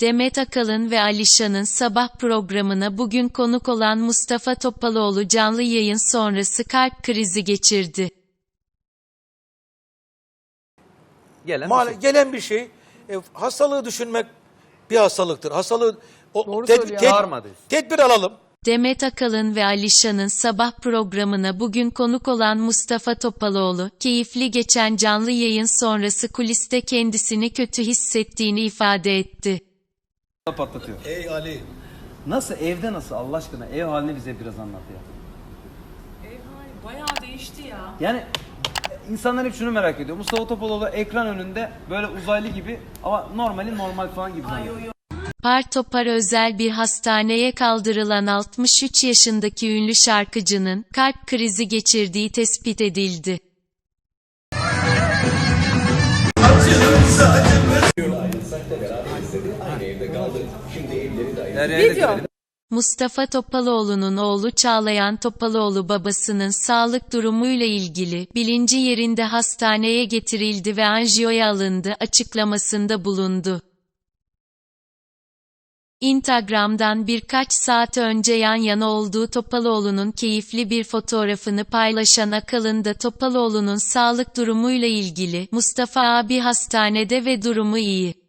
Demet Akalın ve Alişan'ın sabah programına bugün konuk olan Mustafa Topaloğlu canlı yayın sonrası kalp krizi geçirdi. Gelen Mal- bir şey. gelen bir şey. E, hastalığı düşünmek bir hastalıktır. Hastalığı o, Doğru ted- söylüyor. ted- Bağırma diyorsun. tedbir alalım. Demet Akalın ve Alişan'ın sabah programına bugün konuk olan Mustafa Topaloğlu, keyifli geçen canlı yayın sonrası kuliste kendisini kötü hissettiğini ifade etti. Patlatıyor. Ey Ali. Nasıl evde nasıl Allah aşkına ev halini bize biraz anlat ya. Bayağı değişti ya. Yani insanlar hep şunu merak ediyor. Mustafa Topaloğlu ekran önünde böyle uzaylı gibi ama normali normal falan gibi zannediyor. Par topar özel bir hastaneye kaldırılan 63 yaşındaki ünlü şarkıcının kalp krizi geçirdiği tespit edildi. Derya'yı da Video. görelim. Mustafa Topaloğlu'nun oğlu Çağlayan Topaloğlu babasının sağlık durumuyla ilgili bilinci yerinde hastaneye getirildi ve anjiyoya alındı açıklamasında bulundu. Instagram'dan birkaç saat önce yan yana olduğu Topaloğlu'nun keyifli bir fotoğrafını paylaşan Akalın da Topaloğlu'nun sağlık durumuyla ilgili Mustafa abi hastanede ve durumu iyi.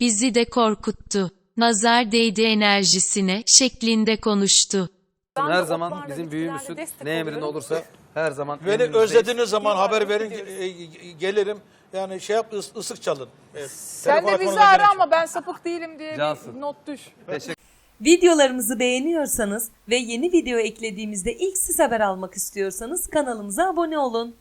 Bizi de korkuttu. Nazar değdi enerjisine şeklinde konuştu. Ben Her zaman bizim destek ne oluyorum. olursa her zaman Beni özlediğiniz zaman haber verin e, e, gelirim. Yani şey yap ıs- ısık çalın. Evet, Sen de bizi ara ama ben sapık değilim diye Cansın. bir not düş. Videolarımızı beğeniyorsanız ve yeni video eklediğimizde ilk siz haber almak istiyorsanız kanalımıza abone olun.